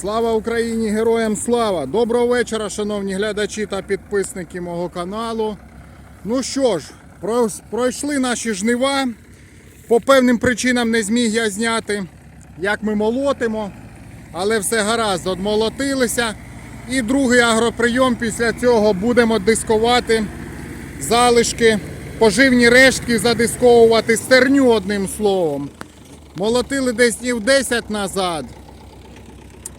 Слава Україні! Героям слава! Доброго вечора, шановні глядачі та підписники мого каналу. Ну що ж, пройшли наші жнива. По певним причинам не зміг я зняти, як ми молотимо. Але все гаразд, одмолотилися. І другий агроприйом після цього будемо дискувати залишки, поживні рештки задисковувати, стерню одним словом. Молотили десь днів 10 назад.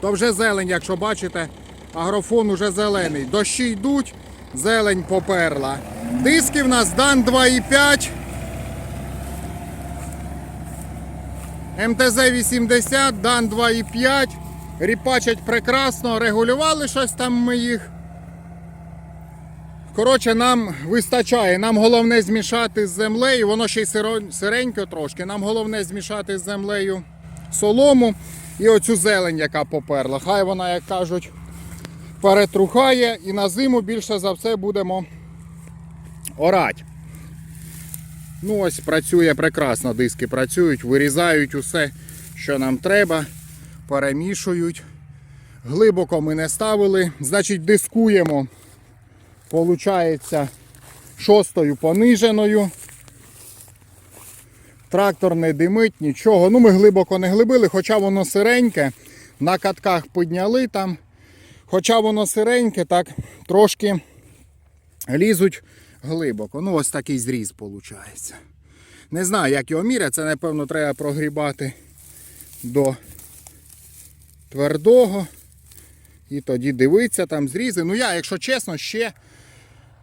То вже зелень, якщо бачите, агрофон уже зелений. Дощі йдуть, зелень поперла. Диски в нас Дан 2,5. МТЗ 80, Дан 2,5. Ріпачать прекрасно, регулювали щось там ми їх. Коротше, нам вистачає. Нам головне змішати з землею. Воно ще й сиренько трошки. Нам головне змішати з землею солому і оцю зелень, яка поперла. Хай вона, як кажуть, перетрухає і на зиму більше за все будемо орати. Ну ось працює прекрасно, диски працюють, вирізають усе, що нам треба, перемішують. Глибоко ми не ставили, значить дискуємо. Получається шостою пониженою. Трактор не димить, нічого. Ну, ми глибоко не глибили, хоча воно сиреньке. На катках підняли там. Хоча воно сиреньке, так трошки лізуть глибоко. Ну, ось такий зріз виходить. Не знаю, як його міряти, це, напевно, треба прогрібати до твердого. І тоді дивитися там зрізи. Ну я, якщо чесно, ще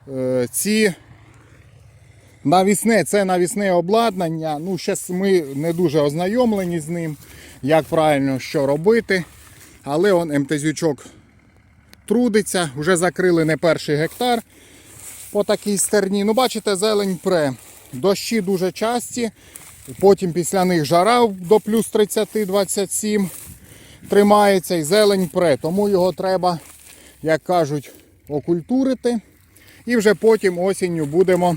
е, ці навісне, це навісне обладнання. Ну, зараз ми не дуже ознайомлені з ним, як правильно що робити. Але он МТЗючок трудиться, вже закрили не перший гектар по такій стерні. Ну, бачите, зелень пре. Дощі дуже часті, потім після них жара до плюс 30-27 тримається і зелень пре. Тому його треба, як кажуть, окультурити. І вже потім осінню будемо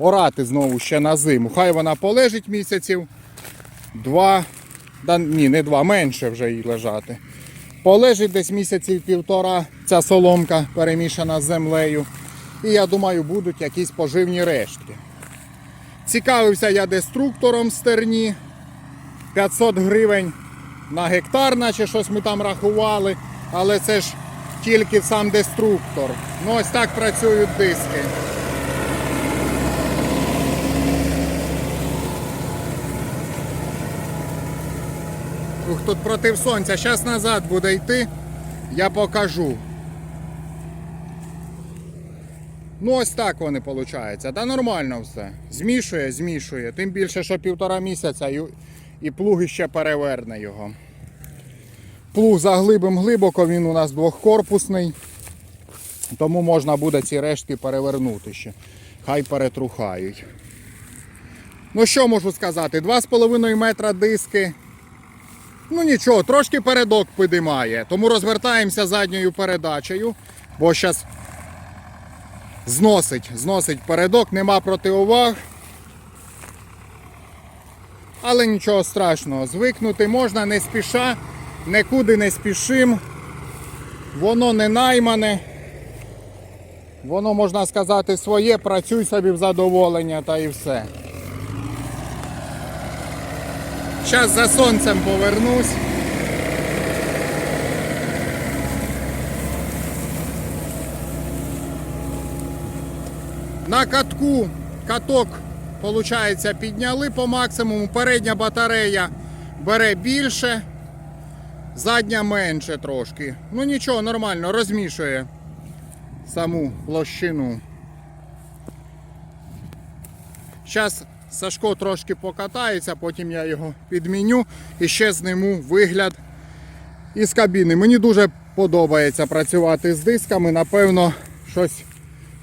орати знову ще на зиму. Хай вона полежить місяців два, да, ні, не два, менше вже їй лежати. Полежить десь місяців півтора ця соломка перемішана з землею. І я думаю, будуть якісь поживні рештки. Цікавився я деструктором стерні. 500 гривень на гектар, наче щось ми там рахували, але це ж тільки сам деструктор. Ну ось так працюють диски. Ух, тут проти сонця. Зараз назад буде йти, я покажу. Ну ось так вони виходить. Та нормально все. Змішує, змішує. Тим більше, що півтора місяця і, і плуг ще переверне його. Плуг заглибим глибоко, він у нас двохкорпусний. Тому можна буде ці рештки перевернути ще. Хай перетрухають. Ну що можу сказати? 2,5 метра диски. Ну нічого, трошки передок підіймає. Тому розвертаємося задньою передачею, бо зараз зносить, зносить передок, нема протиуваг. Але нічого страшного, звикнути можна не спіша, нікуди не спішим. Воно не наймане. Воно, можна сказати, своє, працюй собі в задоволення та і все. Зараз за сонцем повернусь. На катку каток, виходить, підняли по максимуму. Передня батарея бере більше, задня менше трошки. Ну нічого, нормально, розмішує саму площину. Зараз Сашко трошки покатається, потім я його підміню і ще зніму вигляд із кабіни. Мені дуже подобається працювати з дисками. Напевно, щось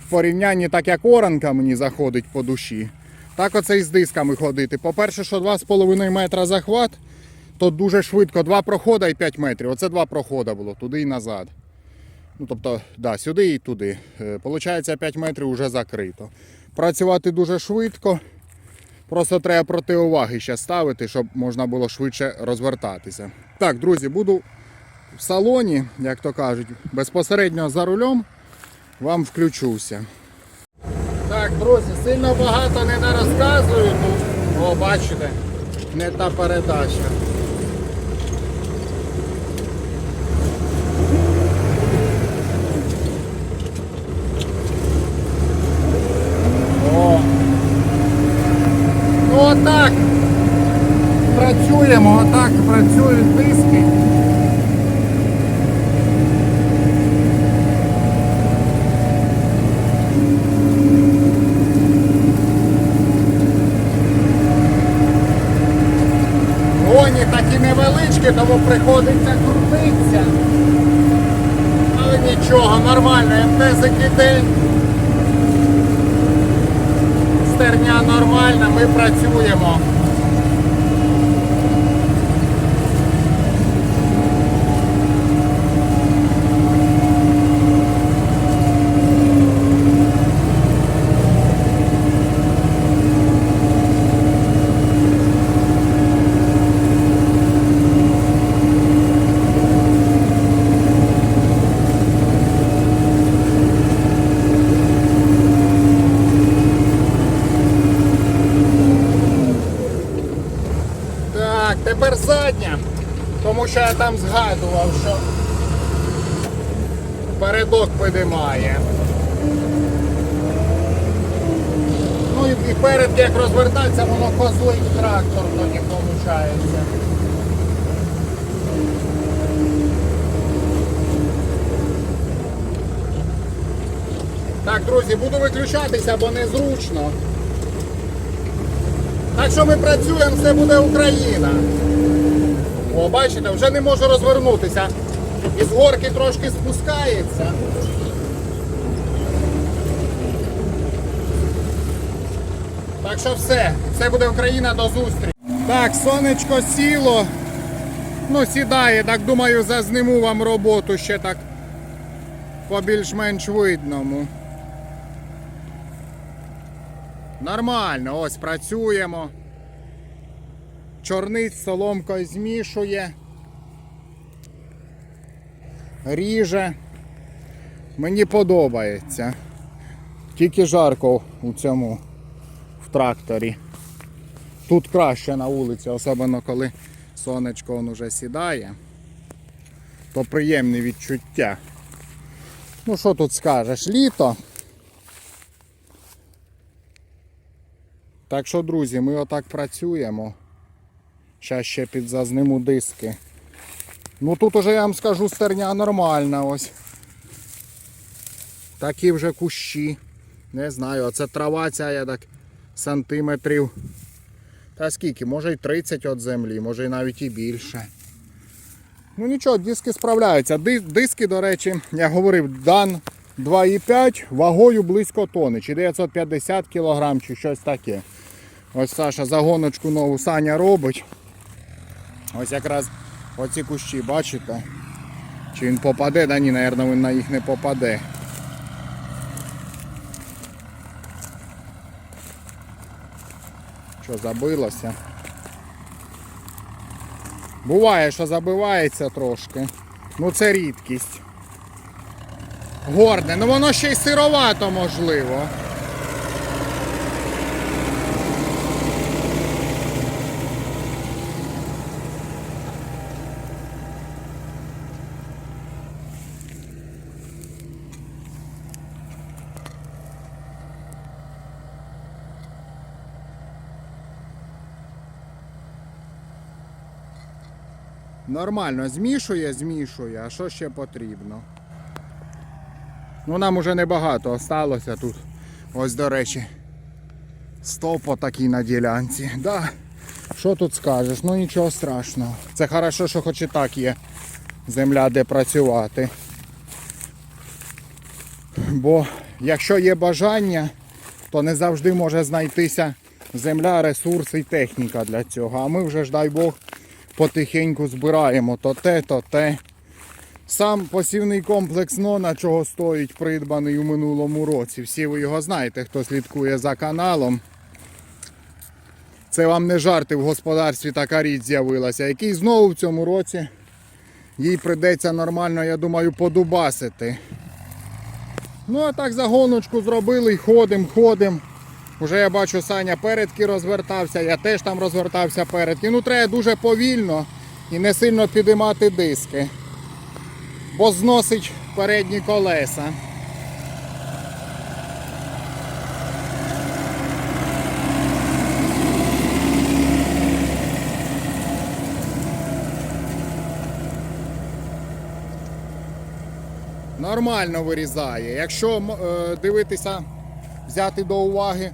в порівнянні, так як оранка мені заходить по душі. Так оце і з дисками ходити. По-перше, що 2,5 метра захват, то дуже швидко. Два проходи і 5 метрів. Оце два проходи було, туди і назад. Ну, тобто, да, сюди і туди. Е, Получається 5 метрів вже закрито. Працювати дуже швидко. Просто треба проти уваги ще ставити, щоб можна було швидше розвертатися. Так, друзі, буду в салоні, як то кажуть, безпосередньо за рулем вам включуся. Так, друзі, сильно багато не розказую тут. О, бачите, не та передача. О. Ну отак. Працюємо, отак працюють диски. Гоні такі невеличкі, тому приходиться крутитися. Але нічого, нормально, МТЗ іде. Стерня нормальна, ми працюємо. Так, тепер задня. Тому що я там згадував, що передок підіймає. Ну і перед як розвертається, воно козлить трактор тоді виходить. Так, друзі, буду виключатися, бо незручно. Так що ми працюємо, все буде Україна. О, бачите, вже не можу розвернутися. Із горки трошки спускається. Так що все, все буде Україна до зустрічі. Так, сонечко сіло. Ну, сідає, так думаю, зазниму вам роботу ще так по більш-менш видному. Нормально, ось працюємо. Чорниць соломкою змішує. Ріже. Мені подобається. Тільки жарко у цьому в тракторі. Тут краще на вулиці, особливо коли сонечко он уже сідає, то приємні відчуття. Ну що тут скажеш, літо. Так що, друзі, ми отак працюємо. Зараз ще підзазниму диски. Ну тут уже я вам скажу стерня нормальна ось. Такі вже кущі. Не знаю, оце трава ця я так сантиметрів. Та скільки? Може й 30 від землі, може й навіть і більше. Ну нічого, диски справляються. Диски, до речі, я говорив, дан 2,5 вагою близько тони, чи 950 кг, чи щось таке. Ось Саша загоночку нову Саня робить. Ось якраз оці кущі, бачите? Чи він попаде? Да ні, мабуть, він на їх не попаде. Що забилося? Буває, що забивається трошки. Ну це рідкість. Горне, ну воно ще й сировато можливо. Нормально, змішує, змішує, а що ще потрібно? Ну нам уже небагато осталося тут. Ось до речі. Стовпо такий на ділянці. Да. Що тут скажеш? Ну нічого страшного. Це хорошо, що хоч і так є земля, де працювати. Бо якщо є бажання, то не завжди може знайтися земля, ресурси і техніка для цього. А ми вже ж дай Бог потихеньку збираємо то те, то те. Сам посівний комплекс Нона, чого стоїть придбаний у минулому році. Всі ви його знаєте, хто слідкує за каналом. Це вам не жарти в господарстві така річ з'явилася, який знову в цьому році їй прийдеться нормально, я думаю, подубасити. Ну, а так загоночку зробили і ходимо, ходимо. Уже я бачу, Саня передки розвертався, я теж там розвертався передки. Ну, треба дуже повільно і не сильно підіймати диски, бо зносить передні колеса. Нормально вирізає. Якщо е, дивитися, взяти до уваги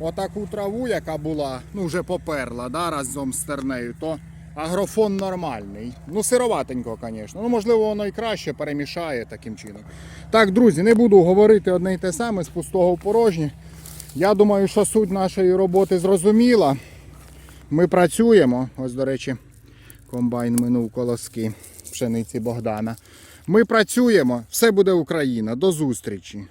отаку траву, яка була, ну вже поперла да, разом з тернею, то агрофон нормальний. Ну, сироватенько, звісно. Ну, можливо, воно і краще перемішає таким чином. Так, друзі, не буду говорити одне й те саме з пустого в порожнє. Я думаю, що суть нашої роботи зрозуміла. Ми працюємо. Ось, до речі, комбайн минув колоски пшениці Богдана. Ми працюємо, все буде Україна. До зустрічі.